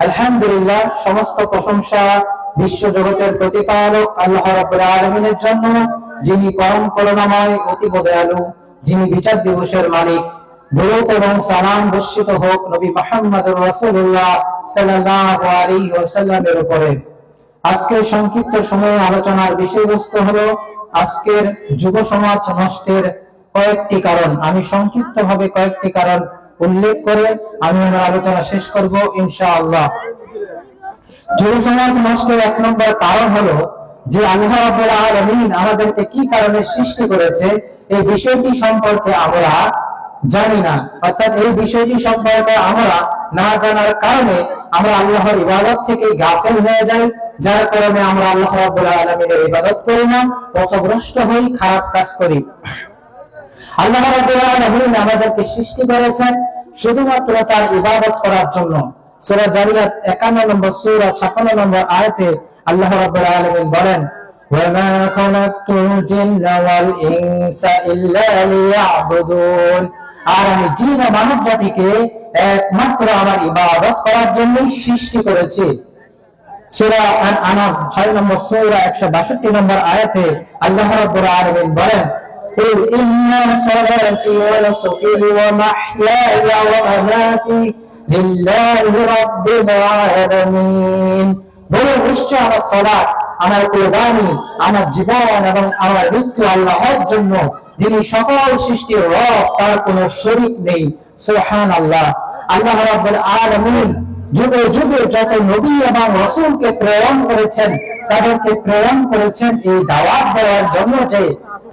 আলহামদুলিল্লাহ, সমস্ত প্রশংসা প্রতিপালক আল্লাহ রাব্বুল আলামিনের জন্য, যিনি পরম করুণাময় অতীব দয়ালু, যিনি বিচার দিবসের মালিক। দরুদ এবং সালাম বর্ষিত হোক নবী মুহাম্মদুর রাসূলুল্লাহ সাল্লাল্লাহু আলাইহি ওয়াসাল্লামের উপরে। আজকের সংক্ষিপ্ত সময়ে আলোচনার বিষয়বস্তু হলো আজকের যুব সমাজ নষ্টের কয়েকটি কারণ। আমি সংক্ষিপ্তভাবে কয়েকটি কারণ উল্লেখ করে আমি আমার আলোচনা শেষ করব, ইনশাআল্লাহ। যুব সমাজ নষ্টের এক নম্বর কারণ হলো যে আল্লাহ আমাদেরকে কি কারণে সৃষ্টি করেছে, এই বিষয়টি সম্পর্কে আমরা জানি না। অর্থাৎ এই বিষয়টি সম্পর্কে আমরা না জানার কারণে আমরা আল্লাহর ইবাদত থেকে গাফেল হয়ে যাই, যার কারণে আমরা আল্লাহ রাব্বুল ইবাদত করি না, পথভ্রষ্ট হই, খারাপ কাজ করি। আল্লাহ রাব্বুল আলামিন আমাদেরকে সৃষ্টি করেছেন শুধুমাত্র তার ইবাদত করার জন্য সূরা জারিয়াত 51 নম্বর সূরা 56 নম্বর আয়াতে আল্লাহ রাব্বুল আলামিন বলেন وما خلقت الجن والإنس إلا ليعبدون আর আমি জিন ও মানব জাতিকে একমাত্র আমার ইবাদত করার জন্যই সৃষ্টি করেছি সূরা আন-আনাম 6 নম্বর সূরা 162 নম্বর আয়াতে আল্লাহ রাব্বুল আলামিন বলেন قل إن صلاتي ونسكي ومحياي ومماتي لله رب العالمين বলুন নিশ্চয় আমার সলাৎ আমার কোরবানি আমার জীবন এবং আমার মৃত্যু আল্লাহর জন্য যিনি সকল সৃষ্টির রব তার কোনো শরীক নেই সুবহান আল্লাহ আল্লাহ রাব্বুল আলামিন যুগে যুগে যত নবী এবং রসুলকে প্রেরণ করেছেন তাদেরকে প্রেরণ করেছেন এই দাওয়াত দেওয়ার জন্য যে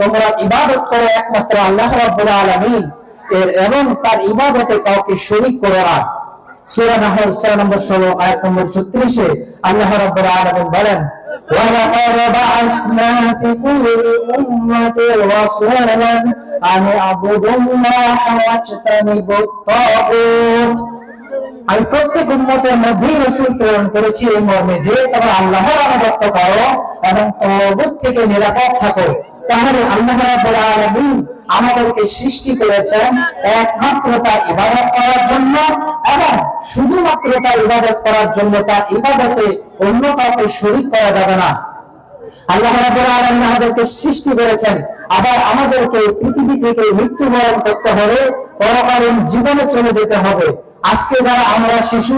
তোমরা ইবাদত করো একমাত্র আল্লাহ রাব্বুল আলামিন এর এবং তার ইবাদতে কাউকে শরীক করো না সূরা নাহল সূরা নম্বর 16 আয়াত নম্বর 36 এ আল্লাহ রাব্বুল আলামিন বলেন ولقد بعثنا في كل أمة رسولا أن اعبدوا الله واجتنبوا الطاغوت আমি প্রত্যেক উম্মতের মধ্যেই রসুল প্রেরণ করেছি এই মর্মে যে তোমরা আল্লাহর আনুগত্য করো এবং তৌবুত থেকে নিরাপদ থাকো তাহলে আল্লাহ আমাদেরকে সৃষ্টি করেছেন একমাত্র তার ইবাদত করার জন্য এবং শুধুমাত্র তার ইবাদত করার জন্য তার ইবাদতে অন্য কাউকে শরীক করা যাবে না। আল্লাহ আমাদেরকে সৃষ্টি করেছেন। আবার আমাদেরকে পৃথিবী থেকে মৃত্যুবরণ করতে হবে। পরকালীন জীবনে চলে যেতে হবে। আজকে যারা আমরা শিশু,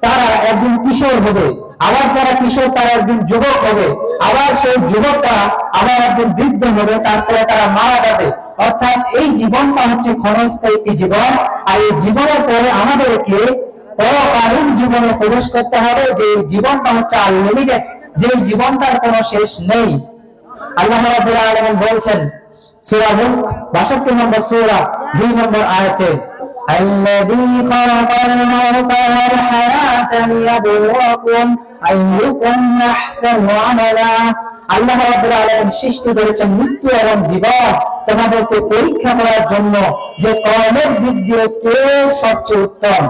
তারা একদিন কিশোর হবে। আবার যারা কিশোর, তারা একদিন যুবক হবে। আবার সেই যুবকটা আবার একদিন বৃদ্ধ হবে তারপরে তারা মারা যাবে অর্থাৎ এই জীবনটা হচ্ছে ক্ষণস্থায়ী একটি জীবন আর এই জীবনের পরে আমাদেরকে পরকালীন জীবনে প্রবেশ করতে হবে যে এই জীবনটা হচ্ছে আনলিমিটেড যে জীবনটার কোনো শেষ নেই আল্লাহ রাব্বুল আলামিন বলছেন সূরা মুলক 62 নম্বর সূরা 2 নম্বর আয়াতে الذي خلق الموت والحياة ليبلوكم أيكم أحسن عملا আল্লাহ রাব্বুল আলামিন সৃষ্টি করেছেন মৃত্যু এবং জীবন তোমাদেরকে পরীক্ষা করার জন্য যে কর্মের দিক দিয়ে কে সবচেয়ে উত্তম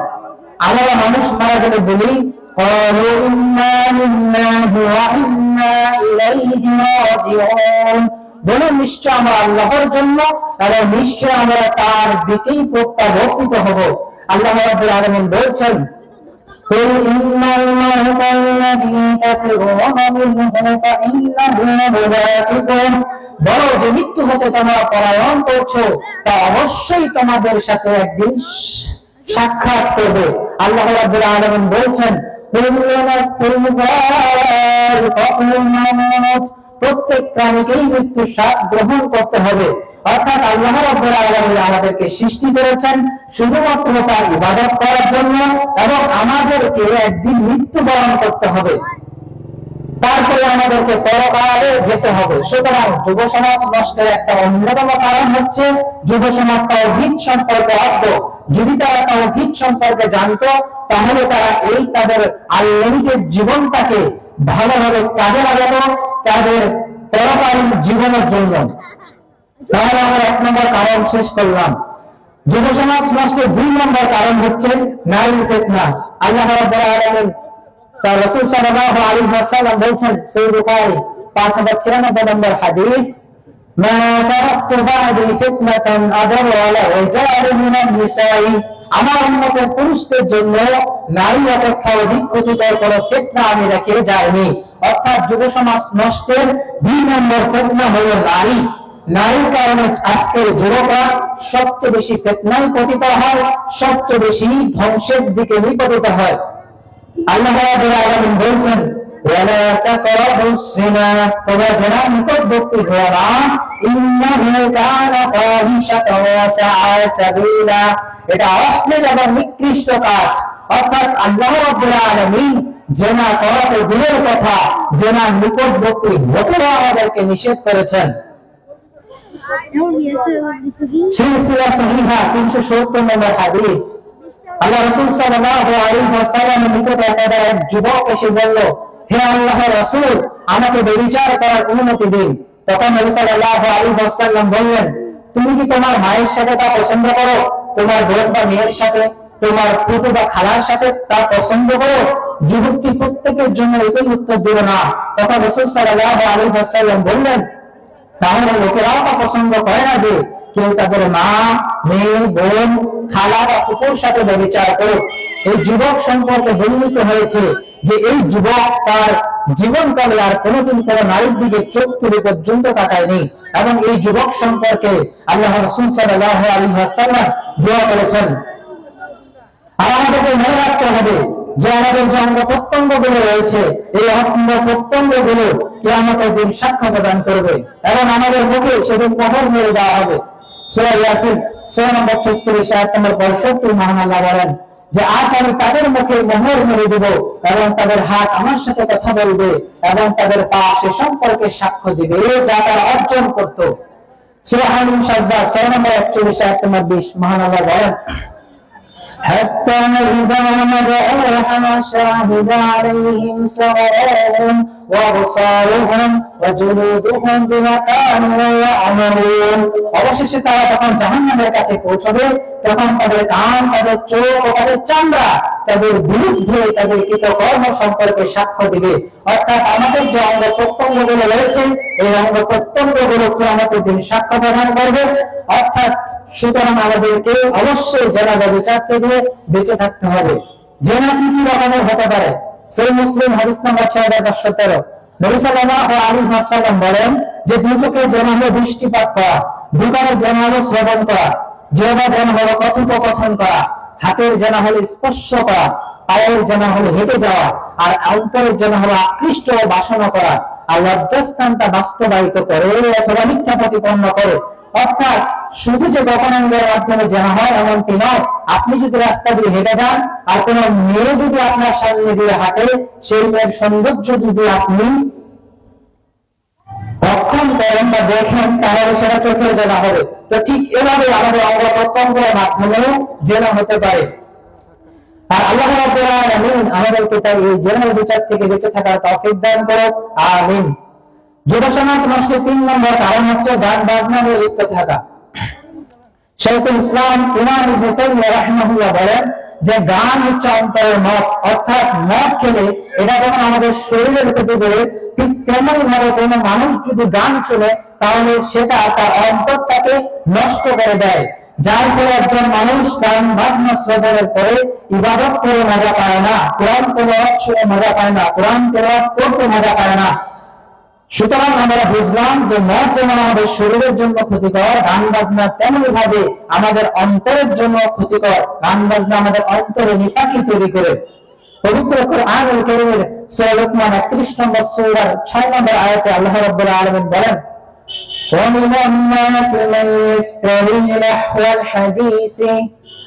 আমরা মানুষ মারা গেলে বলি قالوا إنا لله وإنا إليه راجعون বলুন নিশ্চয় আমরা আল্লাহর জন্য এবং নিশ্চয় আমরা তার দিকেই প্রত্যাবর্তিত হব আল্লাহ রাব্বুল আলামিন বলছেন قل إن الموت الذي تفرون منه فإنه ملاقكم বলো যে মৃত্যু হতে তোমরা পলায়ন করছো তা অবশ্যই তোমাদের সাথে একদিন সাক্ষাৎ করবে আল্লাহ রাব্বুল আলামিন বলছেন كل نفس ذائقة الموت প্রত্যেক প্রাণীকেই মৃত্যু স্বাদ গ্রহণ করতে হবে অর্থাৎ আল্লাহ রাব্বুল আলামিন আমাদেরকে সৃষ্টি করেছেন শুধুমাত্র তার ইবাদত করার জন্য এবং আমাদেরকে একদিন মৃত্যুবরণ করতে হবে। তারপরে আমাদেরকে পরকালে যেতে হবে। সুতরাং যুব সমাজ নষ্টের একটা অন্যতম কারণ হচ্ছে যুব সমাজ তাওহীদ সম্পর্কে অজ্ঞ। যদি তারা তাওহীদ সম্পর্কে জানতো, তাহলে তারা এই তাদের আনলিমিটেড জীবনটাকে ভালোভাবে কাজে লাগাতো তাদের পরকালীন জীবনের জন্য। তাহলে আমরা এক নম্বর কারণ শেষ করলাম। যুব সমাজ নষ্টের দুই নম্বর কারণ হচ্ছে নারী ফেতনা আল্লাহ রাব্বুল আলামিন তার রাসূল সাল্লাল্লাহু আলাইহি ওয়াসাল্লাম বলেছেন সহিহ বুখারী 5096 নম্বর হাদিস আমার পুরুষদের জন্য নারী অপেক্ষা অধিক ক্ষতিকর কোন ফেতনা আমি রেখে যাইনি। অর্থাৎ যুব সমাজ নষ্টের দুই নম্বর ফেতনা হল নারী। নারীর কারণে আজকের যুবকরা সবচেয়ে বেশি ফেতনায় পতিত হয়, সবচেয়ে বেশি ধ্বংসের দিকে নিপতিত হয়। জেনা করা তো কথা জেনা নিকটবর্তী হতে আমাদেরকে নিষেধ করেছেন। সিলসিলা সহিহা 370 নম্বর হাদিস। আল্লাহ রাসূল সাল্লাল্লাহু আলাইহি ওয়াসাল্লামের নিকট একদা এক যুবক এসে বলল, হে আল্লাহর রাসূল, আমাকে ব্যভিচার করার অনুমতি দিন। তখন বললেন, তুমি কি তোমার মায়ের সাথে তা পছন্দ করো? তোমার বোন বা মেয়ের সাথে? তোমার ফুটু বা খালার সাথে তা পছন্দ করো? যুবকটি প্রত্যেকের জন্য এটাই উত্তর দিল না। তখন রাসূল সাল্লাল্লাহু আলী ওয়াসাল্লাম বললেন তাহলে লোকেরাও তা পছন্দ করে না যে কেউ তাদের মা, মেয়ে, বোন, খালা বা কুকুর সাথে ব্যবচার করুক। এই যুবক সম্পর্কে বর্ণিত হয়েছে যে এই যুবক তার জীবনকালে আর কোনোদিন কোনো নারীর দিকে চোখ তুলে পর্যন্ত তাকায়নি এবং এই যুবক সম্পর্কে আল্লাহ রসুল সাল্লাহ আলী হাসাল্লাম দোয়া করেছেন। আর আমাদেরকে মনে রাখতে হবে যে আমাদের যে অঙ্গ প্রত্যঙ্গগুলো রয়েছে, এই অঙ্গ প্রত্যঙ্গগুলো কে আমাদের দিন সাক্ষ্য প্রদান করবে এবং আমাদের মুখে সেদিন কবর মেরে দেওয়া হবে। সুরা ইয়াসিন ছয় নম্বর ছত্রিশ, আয়াত নম্বর পঁয়ষট্টি মহান বলেন যে, আজ আমি তাদের মুখে মোহর মেরে দেব এবং তাদের হাত আমার সাথে কথা বলবে এবং তাদের পা সে সম্পর্কে সাক্ষ্য দিবে। এ যা তারা অর্জন করতো। সুরা হামিম সাজদা ছয় নম্বর একচল্লিশ, আয়াত নম্বর বিশ মহান আল্লাহ বলেন حتى إذا مدعوها شهد عليهم سمعهم وأبصارهم وجلودهم بما كانوا يعملون অবশেষে তারা যখন জাহান্নামের কাছে পৌঁছবে তখন তাদের কান তাদের চোখ ও তাদের চামড়া তাদের বিরুদ্ধে তাদের কৃতকর্ম সম্পর্কে সাক্ষ্য দিবে অর্থাৎ আমাদের যে অঙ্গ প্রত্যঙ্গ গুলো রয়েছে এই অঙ্গ প্রত্যঙ্গ গুলোকে আমাদের দিন সাক্ষ্য প্রদান করবে অর্থাৎ সুতরাং আমাদেরকে অবশ্যই জেনাদা বিচার থেকে বেঁচে থাকতে হবে। জেনা কি কি রকমের হতে পারে। সেই মুসলিম হাদিস নাম্বার ছয় হাজার পাঁচশো তেরো। আলাইহি ওয়াসাল্লাম বলেন যে দুচোখের জেনা হলো দৃষ্টিপাত করা জেনা হলো শ্রবণ করা জেনা হলো কথোপকথন করা, হাতের জেনা হলো স্পর্শ করা, পায়ের জেনা হলো হেঁটে যাওয়া, আর অন্তরের জেনা হলো আকৃষ্ট ও বাসনা করা, আর লজ্জাস্থানটা বাস্তবায়িত করে অথবা মিথ্যা প্রতিপন্ন করে। অর্থাৎ শুধু যে গোপনাঙ্গের মাধ্যমে জানা হয় এমনটি নয়, আপনি যদি রাস্তা দিয়ে হেঁটে যান, আর কোন মেয়ে যদি আপনার সামনে দিয়ে হাঁটে, সেই মেয়ের সৌন্দর্য যদি আপনি রক্ষণ করেন বা দেখেন, তাহলে সেটা চোখের জানা হবে। তো ঠিক এভাবে আমাদের অঙ্গ প্রত্যঙ্গের মাধ্যমেও জেনা হতে পারে। আর আল্লাহ রাব্বুল আলামিন আমাদেরকে তাই এই জেনার বিচার থেকে বেঁচে থাকার তৌফিক দান করো আমিন। যুব সমাজ নষ্টের তিন নম্বর কারণ হচ্ছে গান, বাজনা নিয়ে লিপ্ত থাকা। শেখুল ইসলাম ইমাম রাহিমাহুল্লাহ বলেন যে গান হচ্ছে অন্তরের মত, অর্থাৎ মদ খেলে এটা যখন আমাদের শরীরের ক্ষতি করে, ঠিক তেমনি ভাবে মানুষ যদি গান শুনে, তাহলে সেটা তার অন্তরটাকে নষ্ট করে দেয়। যার ফলে একজন মানুষ গান, বাজনা শ্রবণের পরে ইবাদত করে মজা পায় না, কোরআন তেলাওয়াত মজা পায় না, কোরআন তেলাওয়াত মজা পায় না। সুতরাং আমরা বুঝলাম যে মদ যেমন আমাদের শরীরের জন্য ক্ষতিকর গান বাজনা তেমনি ভাবে আমাদের অন্তরের জন্য ক্ষতিকর গান বাজনা আমাদের অন্তরে নিপাকি তৈরি করে পবিত্র কোরআন কারীমের সূরা লোকমান 31 নম্বর সূরার 6 নম্বর আয়াতে আল্লাহ রাব্বুল আলামিন বলেন ومن الناس من يستري نحو الحديث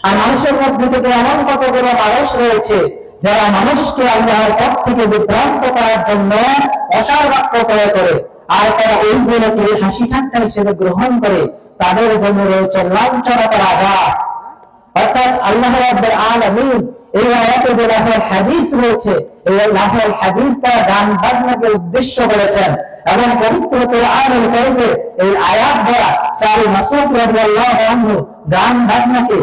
আর মানুষের মধ্যে থেকে এমন কতগুলো মানুষ রয়েছে যারা মানুষকে আল্লাহর পথ থেকে বিভ্রান্ত করার জন্য অসার বাক্য প্রয়োগ করে, আর তারা এইগুলোকে হাসি ঠাট্টা হিসেবে গ্রহণ করে, তাদের জন্য রয়েছে লাঞ্ছনাকর আঘাত অর্থাৎ আল্লাহ রাব্বুল আলামিন এই আয়াতে যে লাফাল হাদিস রয়েছে, এই লাফাল হাদিস দ্বারা গান বাজনাকে উদ্দেশ্য করেছেন এবং পবিত্র কোরআনুল কারীমে এই আয়াত দ্বারা সারি মাসউদ রাদিয়াল্লাহু আনহু গান বাজনাকে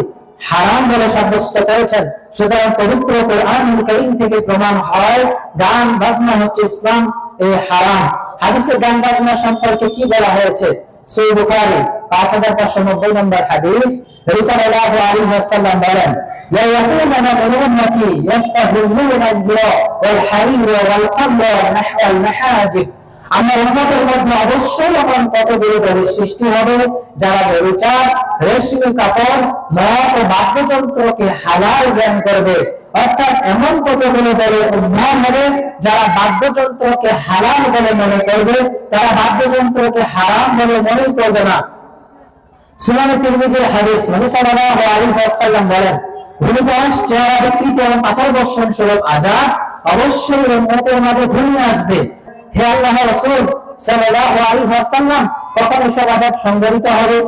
হারাম বলে সাব্যস্ত করেছেন সুতরাং পবিত্র কোরআনুল কারীম থেকে প্রমাণ হয় গান বাজনা হচ্ছে ইসলাম এই হারাম হাদিসে গান বাজনা সম্পর্কে কি বলা হয়েছে সই বুখারী পাঁচ হাজার পাঁচশো নব্বই নম্বর হাদিস নবী সাল্লাল্লাহু আলাইহি ওয়াসাল্লাম বলেন ويقولون من أمتي يستهلون البيع والحرير والقمر ونحو المحاجب আমার উন্মতের মধ্যে অবশ্যই এমন কতগুলো দলের সৃষ্টি হবে যারা বেবিচার রেশমি কাপড় মদ ও বাদ্যযন্ত্রকে হালাল জ্ঞান করবে, অর্থাৎ এমন কতগুলো দলের উদ্ধার হবে যারা বাদ্যযন্ত্রকে হালাল বলে মনে করবে, তারা বাদ্যযন্ত্রকে হারাম বলে মনে করবে না। সুনানে তিরমিজির হাদিস, নবী সাল্লাল্লাহু আলাইহি ওয়াসাল্লাম বলেন ভূমিধ্বস চেহারা বিকৃতি এবং পাথর বর্ষণ স্বরূপ আজাদ, অবশ্যই উম্মতের মাঝে ঘনিয়ে আসবে। হে আল্লাহ রাসূল সাল্লাল্লাহু আলাইহি ওয়াসাল্লাম কখন এসব আজাদ সংঘটিত হবে।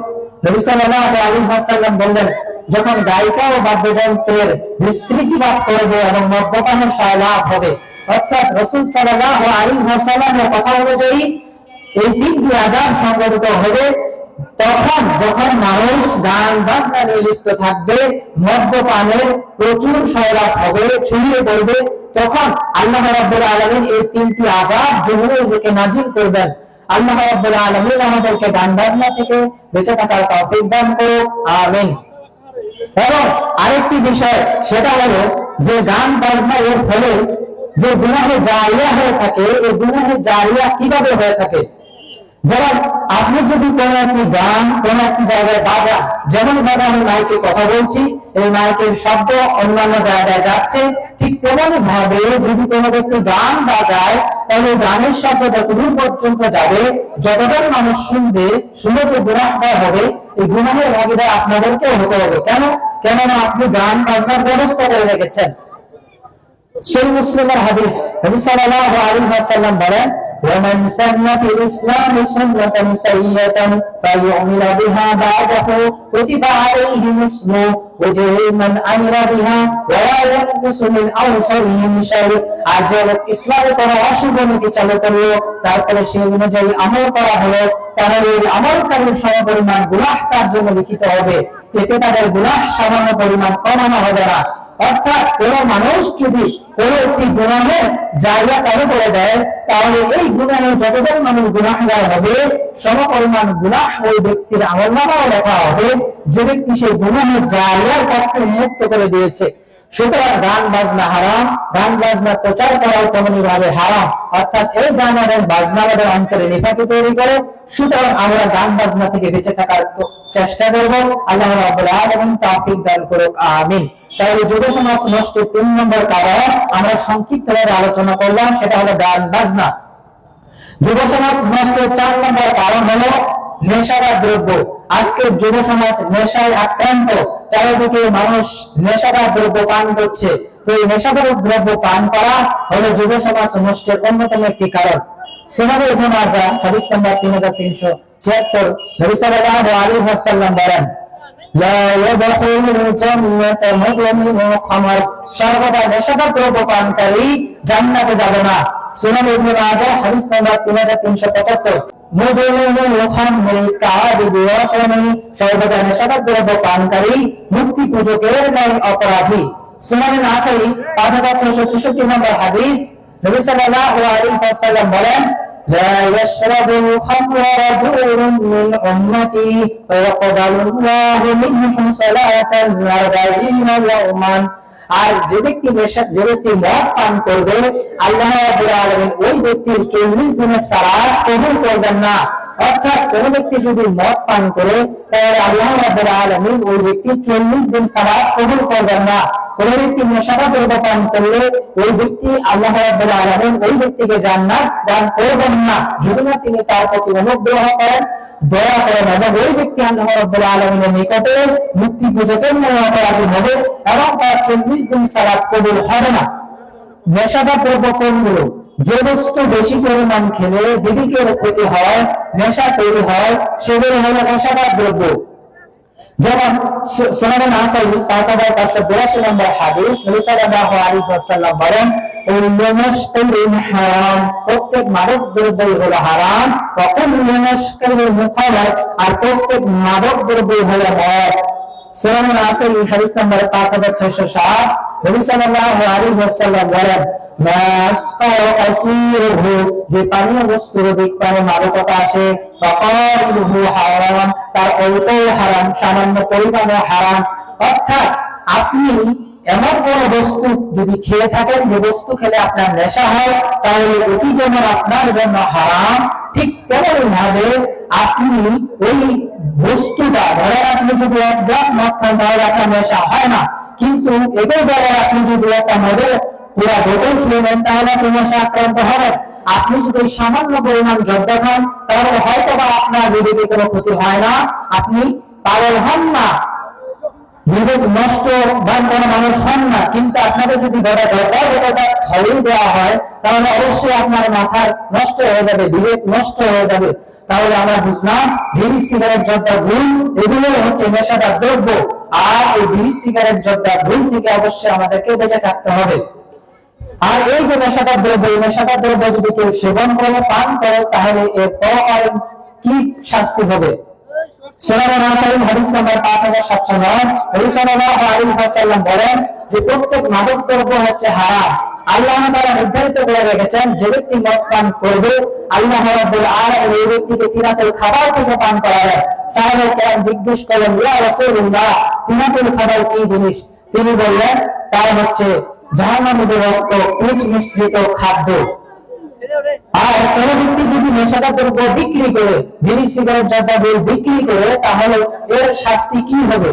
বললেন, যখন গায়িকা ও বাদ্যযন্ত্রের বিস্তৃতিবাদ করবে এবং মদ্যপানের সায়লাভ হবে, অর্থাৎ রসুল সাল্লাল্লাহু আলাইহি ওয়াসাল্লামের কথা অনুযায়ী এই তিনটি আজাদ সংঘটিত হবে। তখন যখন মানুষ গান বাজনা নিয়ে লিপ্ত থাকবে, মদ্যপানের প্রচুর সয়লাভ হবে, ছড়িয়ে পড়বে, তখন আল্লাহ রাব্বুল আলামিন এই তিনটি আজাদ জমিনের দিকে নাজিল করবেন। আল্লাহ রাব্বুল আলামিন আমাদেরকে থেকে বেঁচে থাকার তৌফিক দান আমিন। এবং আরেকটি বিষয়, সেটা হলো যে গান বাজনা এর ফলে যে গুনাহে জারিয়া হয়ে থাকে, এই গুনাহে জারিয়া কীভাবে হয়ে থাকে? যেমন আপনি যদি কোন একটি গান কোন একটি জায়গায় বাজান যেমন ভাবে আমি মাইকে কথা বলছি, এই মাইকের শব্দ অন্যান্য জায়গায় যাচ্ছে ঠিক তেমন ভাবে যদি কোনো ব্যক্তি গান বাজায়, তাহলে গানের সাথে যতদূর পর্যন্ত যাবে, যতজন মানুষ শুনবে, শুনে যে গুণাহার হবে, এই গুণাহের ভাগিদার আপনাদেরকে হতে হবে। কেন? কেননা আপনি গান বাজনার ব্যবস্থা করে রেখেছেন। সেই মুসলিমের হাদিস সাল্লাল্লাহু আলাইহি ওয়াসাল্লাম বলেন ومن سن في الإسلام سنة سيئة فيعمل بها بعده كتب عليه مثل وجه من عمل بها ولا ينقص من أوصالهم شيء আর যে লোক ইসলামে কোনো অশুভ নীতি চালু করলো তারপরে সেই অনুযায়ী আমল করা হলো তাহলে ওই আমলকারীর সমপরিমাণ গুনাহ তার জন্য লিখিত হবে এতে তাদের গুনাহ সামান্য পরিমাণ কমানো হবে না অর্থাৎ কোন মানুষ যদি কোন একটি জায়গা চালু করে দেয়, তাহলে এই হবে, সমপরিমাণ গুণাহ ওই ব্যক্তির লেখা হবে, যে ব্যক্তি সেই জায়গার পক্ষে মুক্ত করে দিয়েছে। সুতরাং গান, বাজনা হারাম, গান, বাজনা প্রচার করাও তেমনি ভাবে হারাম। অর্থাৎ এই গান এবং বাজনা আমাদের অন্তরে নিপাতি তৈরি করে। সুতরাং আমরা গান, বাজনা থেকে বেঁচে থাকার চেষ্টা করব। আল্লাহ রাব্বুল আলামিন তৌফিক দান করুক, আমিন। তাহলে যুব সমাজ নষ্টের তিন নম্বর কারণ আমরা সংক্ষিপ্তভাবে আলোচনা করলাম, সেটা হলো গান, বাজনা। যুব সমাজ নষ্টের চার নম্বর কারণ হলো নেশাদার দ্রব্য। আজকের যুব সমাজ নেশায় আক্রান্ত। চারিদিকে মানুষ নেশাদার দ্রব্য পান করছে। তো এই নেশাদার দ্রব্য পান করা হলো যুব সমাজ নষ্টের অন্যতম একটি কারণ। সিনাবে ইবনে মাজাহ, হাদিস নাম্বার 3376 নবী সাল্লাল্লাহু আলাইহি বলেন لا يدخل الجنة مدمن خمر সর্বদা নেশাদার দ্রব্য পানকারী জান্নাতে যাবে না সুনান ইবনে মাজাহ হাদিস নাম্বার 3375 মুদমিনুল খামরি কাবিদু ওয়াসানি সর্বদা নেশাদার দ্রব্য পানকারী মুক্তি পূজকের ন্যায় অপরাধী সুনান নাসাই 5664 নম্বর হাদিস নবী সাল্লাল্লাহু আলাইহি ওয়াসাল্লাম বলেন لا يشرب الخمر رجل من أمتي فيقبل الله منه صلاة أربعين يوما আর যে ব্যক্তি নেশা যে ব্যক্তি মদ পান করবে আল্লাহ রাব্বুল আলামিন ওই ব্যক্তির চল্লিশ দিনের সালাত কবুল করবেন না অর্থাৎ কোন ব্যক্তি যদি মদ পান করে তাহলে আল্লাহ রাব্বুল আলামিন ওই ব্যক্তির চল্লিশ দিন সালাত কবুল করবেন না করলে ওই ব্যক্তি আল্লাহ ওই ব্যক্তিকে দান করবেন না। যদি না তিনি তার প্রতি অনুগ্রহ করেন, দয়া করেন এবং ওই ব্যক্তি আল্লাহ নিকটে মুক্তি পূজকের মনে অপরাধী হবে এবং তার চল্লিশ দিন সালাত কবুল হবে না। যে বস্তু বেশি পরিমাণ খেলে বিবিকের ক্ষতি হয়, নেশা তৈরি হয়, সেগুলো হলো নেশাদার দ্রব্য। যেমন সুনানে নাসাই পাঁচ হাজার পাঁচশো বিরাশি নম্বর হাদিস নবী সাল্লাল্লাহু আলাইহি ওয়াসাল্লাম বলেন কুল্লু মুশকিলিন হারাম প্রত্যেক মাদক দ্রব্যই হলো হারাম ওয়া কুল্লু মুশকিলিন মুখালাত আর প্রত্যেক মাদক দ্রব্যই হলো মদ। সুনানে নবী সাল্লাল্লাহু আলাইহি ওয়াসাল্লাম বলেন, মা আসকার যে পানীয় বস্তুর অধিক পানে মাদকতা আসে ফাকারিহু হারাম, তার অল্পও হারাম, সামান্য পরিমাণে হারাম। অর্থাৎ আপনি এমন কোন বস্তু যদি খেয়ে থাকেন, যে বস্তু খেলে আপনার নেশা হয়, তাহলে ওটি যেমন আপনার জন্য হারাম, ঠিক তেমনি ভাবে আপনি ওই বস্তুটা, ধরেন আপনি যদি এক গ্লাস মদ খান তাহলে আপনার নেশা হয় না কিন্তু একই জায়গায় আপনি যদি একটা মদের পুরা বোতল খেয়ে তাহলে নেশা আক্রান্ত হবেন, আপনি যদি সামান্য পরিমাণ জর্দা খান, তাহলে হয়তো বা আপনার বিবেকে কোনো ক্ষতি হয় না। আপনি পাগল হন না। বিবেক নষ্ট বা কোনো মানুষ হন না। কিন্তু আপনাদের যদি গোটা জর্দা গোটাটা খাইয়ে দেওয়া হয়, তাহলে অবশ্যই আপনার মাথার নষ্ট হয়ে যাবে, বিবেক নষ্ট হয়ে যাবে। তাহলে আমরা বুঝলাম বিড়ি সিগারেট জর্দা ভুল এগুলো হচ্ছে নেশাদার দ্রব্য। আর এই বিড়ি সিগারেট জর্দা ভুল থেকে অবশ্যই আমাদেরকে বেঁচে থাকতে হবে। আর এই যে নেশাটা দ্রব্য, এই নেশাটা দ্রব্য যদি কেউ সেবন করে, পান করে, তাহলে এর পর কি শাস্তি হবে। হাদিস নাম্বার 5709 নবী সাল্লাল্লাহু আলাইহি ওয়াসাল্লাম বলেন যে প্রত্যেক মাদক দ্রব্য হচ্ছে হারাম। আল্লাহ তাআলা নির্ধারিত করে রেখেছেন, যে ব্যক্তি করবে, আল্লাহ এই ব্যক্তিকে তিনাতুল খাবার থেকে পান জিজ্ঞেস ইয়া তিনাতুল খাবার কি জিনিস? তিনি বললেন হচ্ছে খাদ্য। যদি বিক্রি করে বিক্রি করে, তাহলে এর শাস্তি কি হবে?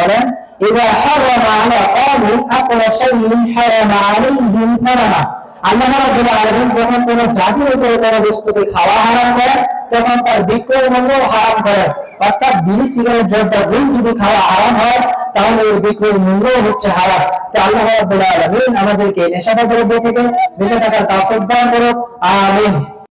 বলেন ইযা হারামা আলা কওমিন আকলা শাইইন হারামা আলাইহিম ফারামা আল্লাহ রাব্বুল আলামিন যখন কোন জাতির উপরে কোন বস্তুকে খাওয়া হারাম করেন তখন তার বিক্রয় মূল্য হারাম করেন অর্থাৎ বিড়ি, সিগারেট, জর্দা বিল যদি খাওয়া হারাম হয়, তাহলে এর বিক্রয় মূল্য হচ্ছে হারাম। তো আল্লাহ রাব্বুল আলামিন আমাদেরকে দ্রব্য থেকে বেঁচে থাকার তাওফিক দান করুক। আমিন।